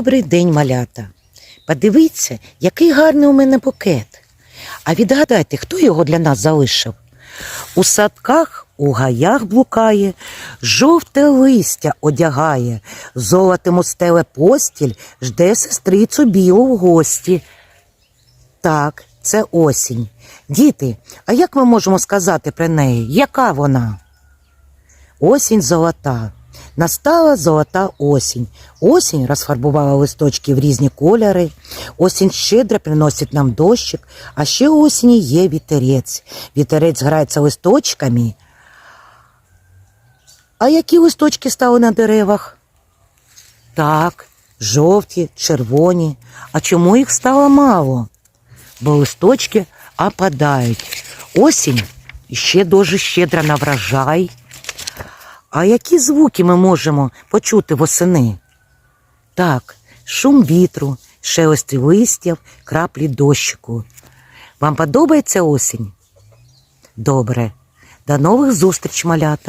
Добрий день, малята. Подивіться, який гарний у мене букет. А відгадайте, хто його для нас залишив? У садках, у гаях блукає, жовте листя одягає, золотим устеле постіль, жде сестрицю білу в гості. Так, це осінь. Діти, а як ми можемо сказати про неї? Яка вона? Осінь золота. Настала золота осінь. Осінь розфарбувала листочки в різні кольори. Осінь щедро приносить нам дощик, а ще у осені є вітерець. Вітерець грається листочками. А які листочки стали на деревах? Так, жовті, червоні. А чому їх стало мало? Бо листочки опадають. Осінь ще дуже щедра на врожай. А які звуки ми можемо почути восени? Так, шум вітру, шелест листів, краплі дощику. Вам подобається осінь? Добре. До нових зустріч, малята!